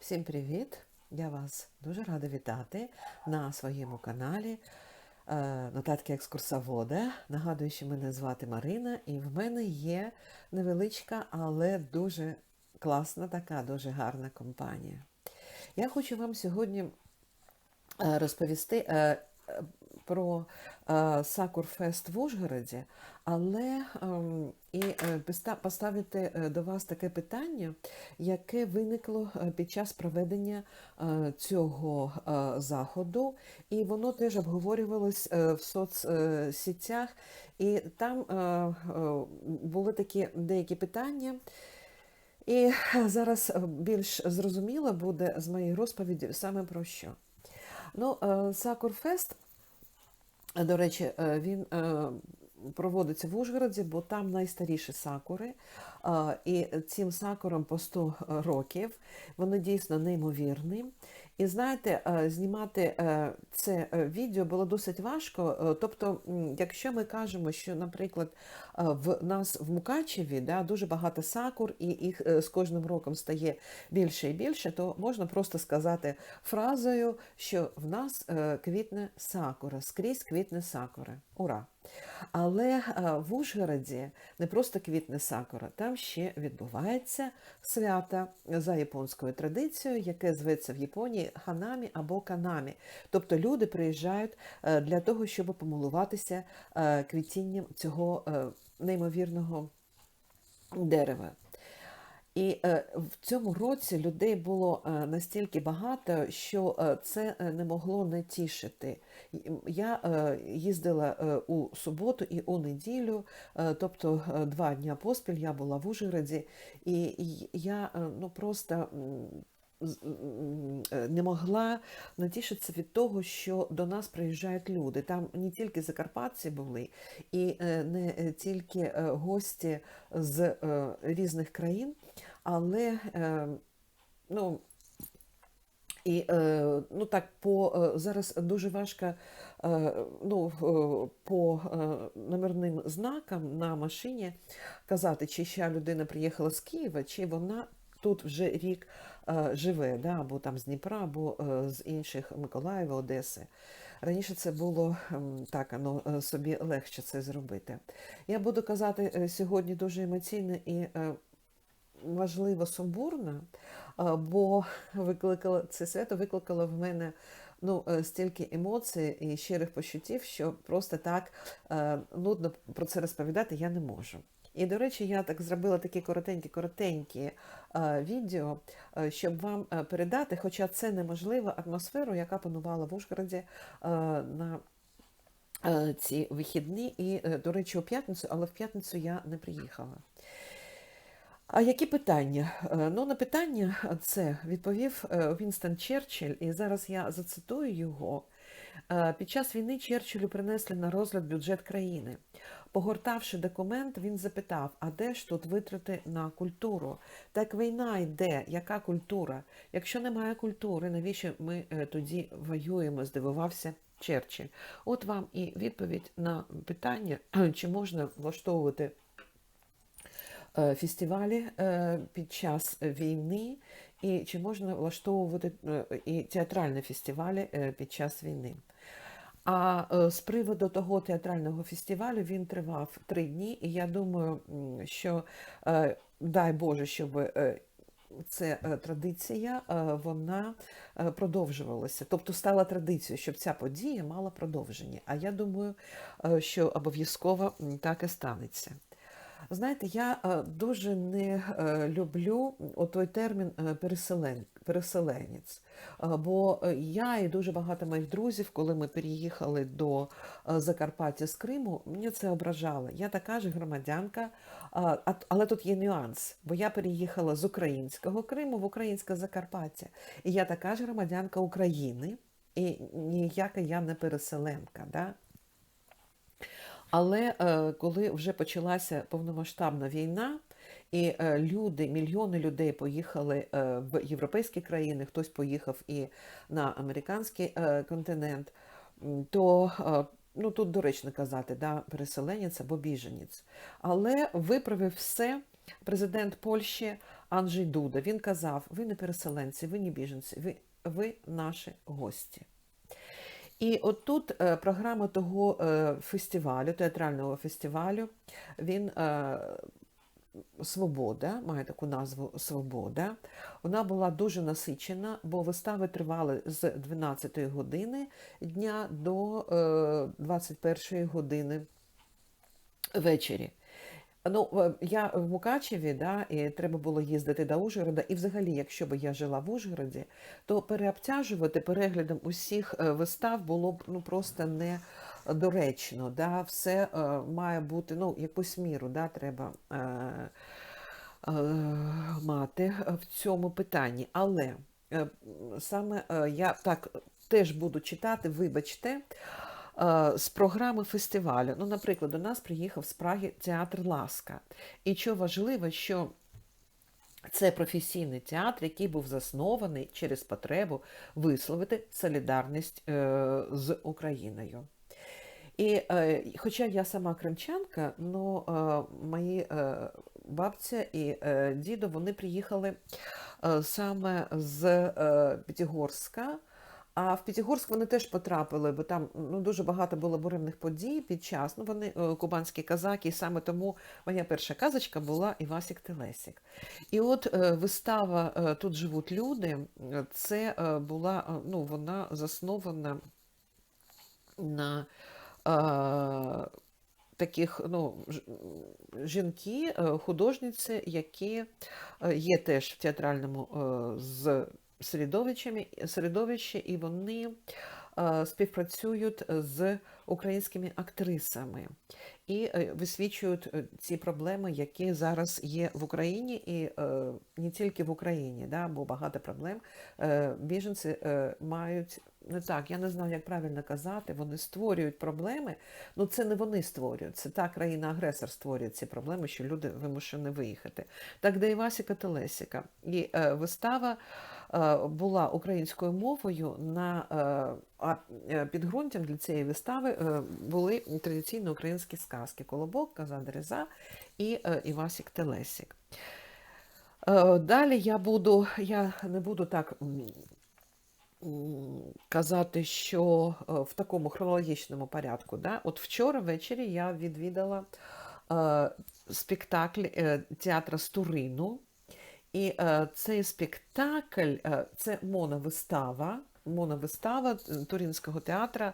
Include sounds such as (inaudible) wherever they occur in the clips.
Всім привіт! Я вас дуже рада вітати на своєму каналі е, Нотатки екскурсовода. Нагадую, що мене звати Марина, і в мене є невеличка, але дуже класна така, дуже гарна компанія. Я хочу вам сьогодні е, розповісти е, про е, Сакурфест в Ужгороді, але ем, і е, поставити е, до вас таке питання, яке виникло під час проведення цього заходу, і воно теж обговорювалось в соцсетях, і там були такі деякі питання. І зараз більш зрозуміло буде з моєї розповіді саме про що. Ну, Сакурфест, до речі, е, він е, проводиться в Ужгороді, бо там найстаріші сакури. Е, І цим сакурам по 100 років. Вони дійсно неймовірні. І знаєте, е, знімати е, це е, відео було досить важко. Е, Тобто, якщо ми кажемо, що, наприклад, е, в нас в Мукачеві да, дуже багато сакур, і їх е, з кожним роком стає більше і більше, то можна просто сказати фразою, що в нас е, квітне сакура, скрізь квітне сакура. Ура! Але е, в Ужгороді не просто квітне сакура, там ще відбувається свято за японською традицією, яке зветься в Японії ханамі або канамі. Тобто люди приїжджають е, для того, щоб помилуватися е, квітінням цього е, неймовірного дерева. І е, в цьому році людей було е, настільки багато, що е, це не могло не тішити. Я їздила у суботу і у неділю, тобто два дня поспіль я була в Ужгороді, і, я ну, просто не могла натішитися від того, що до нас приїжджають люди. Там не тільки закарпатці були, і е, не е, тільки е, гості з е, різних країн, але е, ну, і е, ну так по е, зараз дуже важко е, ну, е, по е, номерним знакам на машині казати, чи ще людина приїхала з Києва, чи вона тут вже рік е, живе, да, або там з Дніпра, або е, з інших Миколаєва, Одеси. Раніше це було ем, так, ну, е, собі легше це зробити. Я буду казати сьогодні дуже емоційно і важливо сумбурно, бо викликало це свято викликало в мене ну, стільки емоцій і щирих почуттів, що просто так нудно про це розповідати я не можу. І, до речі, я так зробила такі коротенькі-коротенькі е, відео, е, щоб вам е, передати, хоча це неможливо, атмосферу, яка панувала в Ужгороді на ці вихідні. І, до речі, у п'ятницю, але в п'ятницю я не приїхала. А які питання? Ну, на питання це відповів Вінстон Черчилль, і зараз я зацитую його. Під час війни Черчиллю принесли на розгляд бюджет країни. Погортавши документ, він запитав: а де ж тут витрати на культуру? Так війна йде, яка культура? Якщо немає культури, навіщо ми е, тоді воюємо? здивувався Черчилль. От вам і відповідь на питання, (clears throat) чи можна влаштовувати е, фестивалі е, під час війни, і чи можна влаштовувати і театральні фестивалі під час війни. А е, з приводу того театрального фестивалю він тривав три дні, і я думаю, що е, дай Боже, щоб е, це традиція, вона продовжувалася. Тобто стала традицією, щоб ця подія мала продовження. А я думаю, що обов'язково так і станеться. Знаєте, я е, дуже не е, люблю той термін е, переселенець. Бо я і дуже багато моїх друзів, коли ми переїхали до Закарпаття з Криму, мені це ображало. Я така ж громадянка, але тут є нюанс, бо я переїхала з українського Криму в українське Закарпаття. І я така ж громадянка України, і ніяка я не переселенка. Да? Але е, коли вже почалася повномасштабна війна, і е, люди, мільйони людей поїхали е, в європейські країни, хтось поїхав і на американський континент, то ну тут доречно казати, да, переселенець або біженець. Але виправив все президент Польщі Анджей Дуда. Він казав: ви не переселенці, ви не біженці, ви, ви наші гості. І отут е, програма того е, фестивалю, театрального фестивалю, він е, Свобода, має таку назву Свобода. Вона була дуже насичена, бо вистави тривали з 12 години дня до е, 21 години ввечері. Ну, я в Мукачеві, да, і треба було їздити до Ужгорода. І взагалі, якщо б я жила в Ужгороді, то переобтяжувати переглядом усіх е, вистав було б ну, просто недоречно. Да? Все е, має бути, ну, якусь міру да, треба е, е, мати в цьому питанні. Але е, саме е, я так теж буду читати, вибачте. Е, з програми фестивалю. Ну, наприклад, до нас приїхав з Праги театр Ласка. І що важливо, що це професійний театр, який був заснований через потребу висловити солідарність е, з Україною. І е, хоча я сама кримчанка, е, мої бабця і дідо вони приїхали саме з П'ятигорська. А в П'ятигорськ вони теж потрапили, бо там ну, дуже багато було буремних подій під час. Ну, вони е, кубанські казаки, і саме тому моя перша казочка була Івасік Телесік. І от е, вистава е, Тут живуть люди, це була, ну, вона заснована на е, таких ну, жінки, художниці, які є теж в театральному з середовищами, середовище і вони е, співпрацюють з українськими актрисами і е, висвічують е, ці проблеми, які зараз є в Україні, і е, не тільки в Україні, да, бо багато проблем е, біженці е, мають. Не так, я не знаю, як правильно казати. Вони створюють проблеми. Ну це не вони створюють, це та країна-агресор створює ці проблеми, що люди вимушені виїхати. Так, де Івасіка Телесіка. І е, вистава е, була українською мовою на е, а е, підґрунтям для цієї вистави е, були традиційні українські сказки Колобок, Каза Дереза і е, Івасік Телесік. Далі я буду, я не буду так казати, що е, в такому хронологічному порядку. Да? От вчора ввечері я відвідала е, спектакль е, театра Стурину. І е, цей спектакль е, це моновистава, моновистава е, Туринського театра.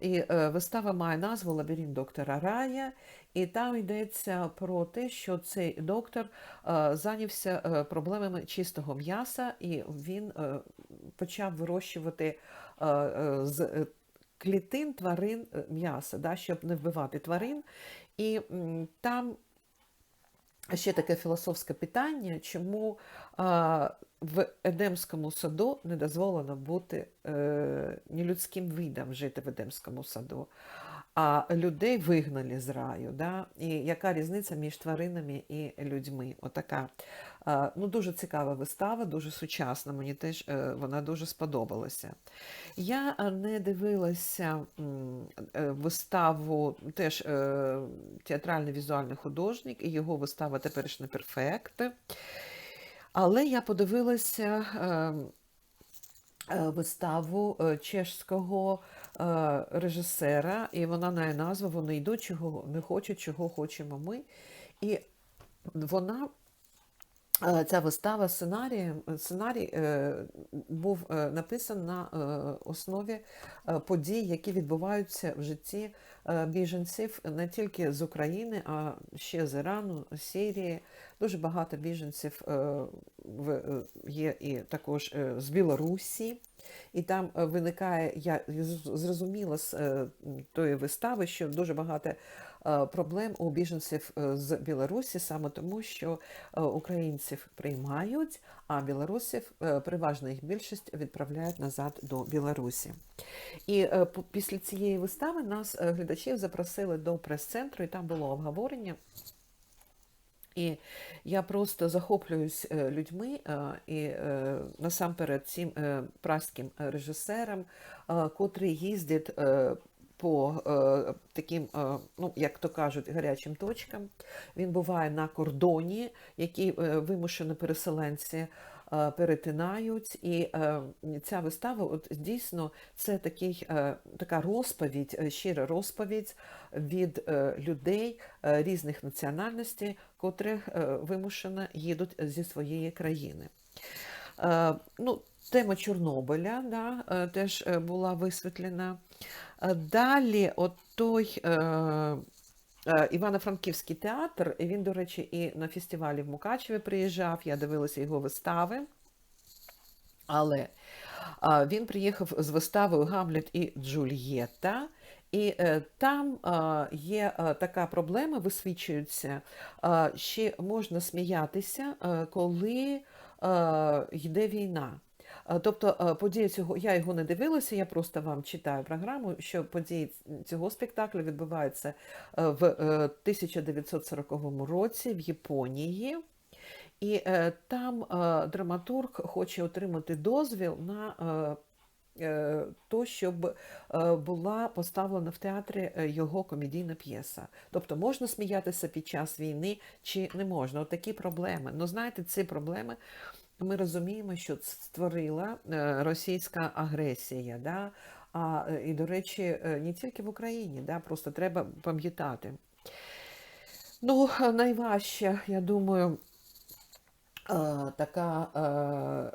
І е, вистава має назву Лабіринт доктора Рая. І там йдеться про те, що цей доктор е, зайнявся проблемами чистого м'яса, і він почав вирощувати з клітин тварин м'яса, да, щоб не вбивати тварин. І там ще таке філософське питання, чому а, в Едемському саду не дозволено бути е, нелюдським видам жити в Едемському саду, а людей вигнали з раю. Да? І яка різниця між тваринами і людьми? Отака. Ну, дуже цікава вистава, дуже сучасна. Мені теж е, вона дуже сподобалася. Я не дивилася е, виставу, теж е, театральний візуальний художник, і його вистава теперішній перфект. Але я подивилася е, е, виставу е, чешського е, режисера, і вона має назву Вони йдуть, чого не хочуть, чого хочемо ми. І вона Е, Ця вистава сценарієм, сценарій е, був е, написаний на е, основі е, подій, які відбуваються в житті е, біженців не тільки з України, а ще з Ірану, Сирії. Дуже багато біженців е, в, е, є і також е, з Білорусі. І там е, виникає, я зрозуміла з е, тої вистави, що дуже багато е, проблем у біженців е, з Білорусі, саме тому, що е, українців приймають, а білорусів, е, переважна їх більшість, відправляють назад до Білорусі. І е, після цієї вистави нас, е, глядачів, запросили до прес-центру, і там було обговорення. І я просто захоплююсь е, людьми е, і е, насамперед цим е, праським режисером, е, котрий їздить е, по е, таким, е, ну, як то кажуть, гарячим точкам. Він буває на кордоні, які е, вимушені переселенці е, перетинають. І е, ця вистава, от дійсно, це такий, е, така розповідь, е, щира розповідь від е, людей е, різних національностей, котрі е, вимушено їдуть зі своєї країни. Е, ну, Тема Чорнобиля да, е, теж була висвітлена. Е, Далі, от той е, е, Івано-Франківський театр, він, до речі, і на фестивалі в Мукачеві приїжджав, я дивилася його вистави. Але а, він приїхав з виставою Гамлет і Джульєта. І е, там е, є е, така проблема, висвічується, е, що можна сміятися, е, коли е, йде війна. Е, Тобто е, події цього, я його не дивилася, я просто вам читаю програму, що події цього спектаклю відбуваються е, в е, 1940 році в Японії. І е, там е, драматург хоче отримати дозвіл на е, е, то, щоб е, була поставлена в театрі е, його комедійна п'єса. Тобто можна сміятися під час війни чи не можна. От проблеми. Ну, знаєте, ці проблеми ми розуміємо, що створила е, російська агресія. Да? А, е, і, до речі, е, не тільки в Україні, да? просто треба пам'ятати. Ну, найважче, я думаю, така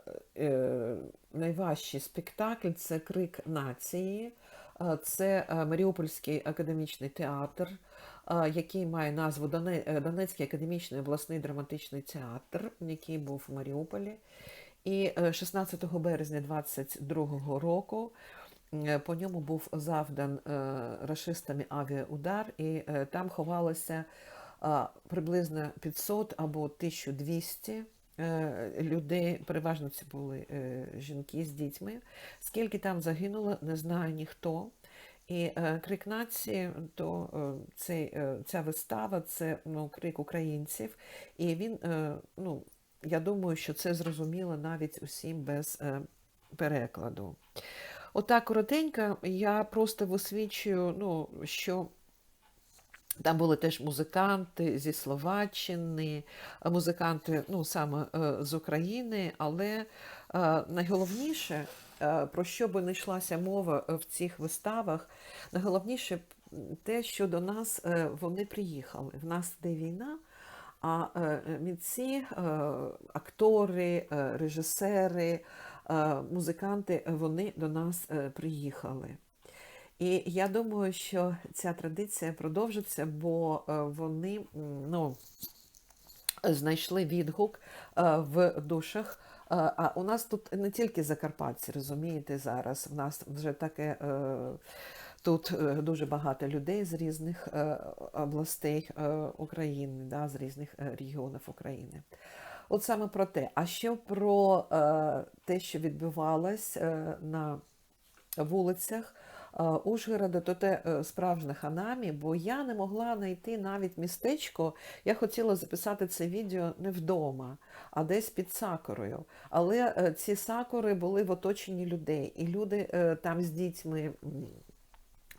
найважчий спектакль це Крик нації. Це Маріупольський академічний театр, який має назву е, Донецький академічний обласний драматичний театр, який був в Маріуполі. І е, 16 березня 22 року е, по ньому був завдан е, рашистами авіаудар, і е, там ховалося приблизно 500 або 1200 е, людей, переважно це були е, жінки з дітьми. Скільки там загинуло, не знає ніхто. І е, крик нації, то е, цей, е, ця вистава це ну, крик українців. І він, ну, я думаю, що це зрозуміло навіть усім без перекладу. Отак коротенько, я просто висвічую, ну, що там були теж музиканти зі Словаччини, музиканти ну, саме з України, але найголовніше, про що би не йшлася мова е, в цих виставах, найголовніше те, що до нас е, вони приїхали. В нас йде війна, а е, митці, е, актори, е, режисери, е, музиканти, вони до нас е, приїхали. І я думаю, що ця традиція продовжиться, бо е, вони ну, знайшли відгук е, в душах. Е, А у нас тут не тільки закарпатці, розумієте, зараз. В нас вже таке е, тут е, дуже багато людей з різних областей України, да, з різних регіонів України. От саме про те. А ще про те, що відбувалось на вулицях Ужгорода, то те е, справжнє ханамі, бо я не могла знайти навіть містечко. Я хотіла записати це відео не вдома, а десь під сакурою. Але е, ці сакури були в оточенні людей, і люди е, там з дітьми.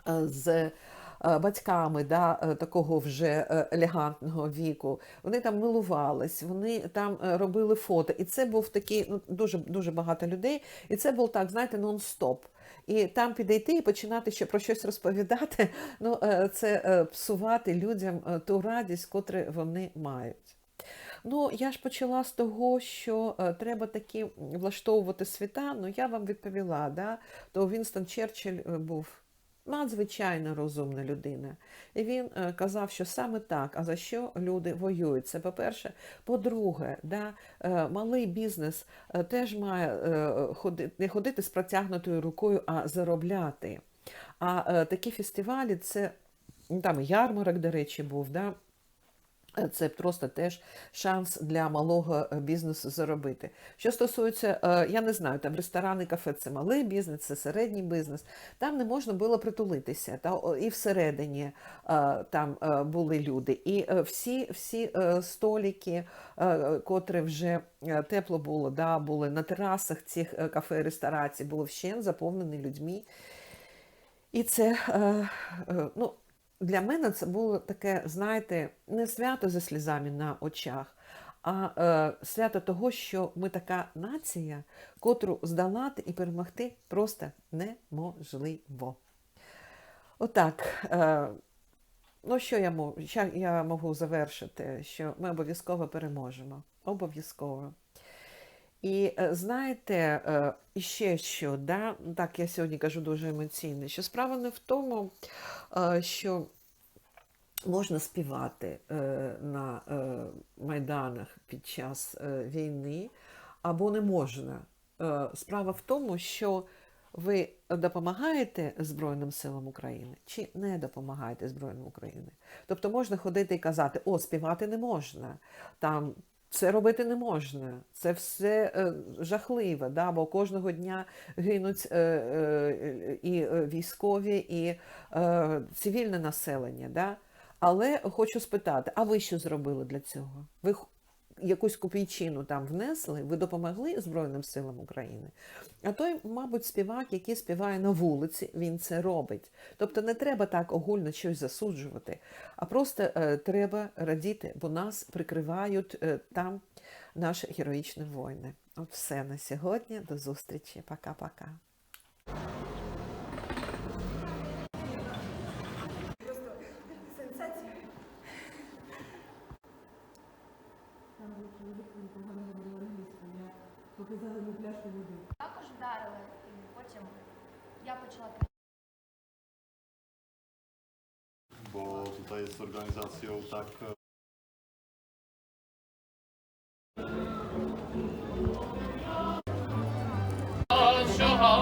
е, З е, батьками да, е, такого вже е, елегантного віку, вони там милувались, вони там е, робили фото. І це був такий, ну дуже дуже багато людей. І це був так, знаєте, нон-стоп. І там підійти і починати ще про щось розповідати, (laughs) ну е, це е, псувати людям е, ту радість, котру вони мають. Ну, я ж почала з того, що треба таки влаштовувати свята. Ну, я вам відповіла, да? то Вінстон Черчилль був надзвичайно розумна людина. І він е, казав, що саме так, а за що люди воюють? Це по-перше. По-друге, да, е, малий бізнес е, теж має е, ходи- не ходити з протягнутою рукою, а заробляти. А такі фестивалі це ну, там ярмарок, до речі, був. Да? Е, Це просто теж шанс для малого е, бізнесу заробити. Що стосується, е, я не знаю, там ресторани, кафе це малий бізнес, це середній бізнес. Там не можна було притулитися. Та і всередині там були люди. І всі, всі столики, е, котрі вже тепло було, да, були на терасах цих кафе ресторацій, було вщен заповнені людьми. І це, ну, для мене це було таке, знаєте, не свято зі слізами на очах, а е, свято того, що ми така нація, котру здолати і перемогти просто неможливо. Отак. Е, ну, що я можу, я можу завершити? Що ми обов'язково переможемо. Обов'язково. І е, знаєте, е, ще що, да? так я сьогодні кажу дуже емоційно, що справа не в тому, е, що можна співати на майданах під час війни, або не можна. Справа в тому, що ви допомагаєте Збройним силам України чи не допомагаєте Збройним України. Тобто можна ходити і казати, о, співати не можна, там це робити не можна, це все е, жахливе, да? бо кожного дня гинуть е, е, і е, військові, і е, цивільне населення. Да? Але хочу спитати, а ви що зробили для цього? Ви якусь копійчину там внесли, ви допомогли Збройним силам України? А той, мабуть, співак, який співає на вулиці, він це робить. Тобто не треба так огульно щось засуджувати, а просто е, треба радіти, бо нас прикривають е, там наші героїчні воїни. От все на сьогодні. До зустрічі. Пока-пока. Також вдарили, і потім я почала bo tutaj z organizacją tak e, кричати.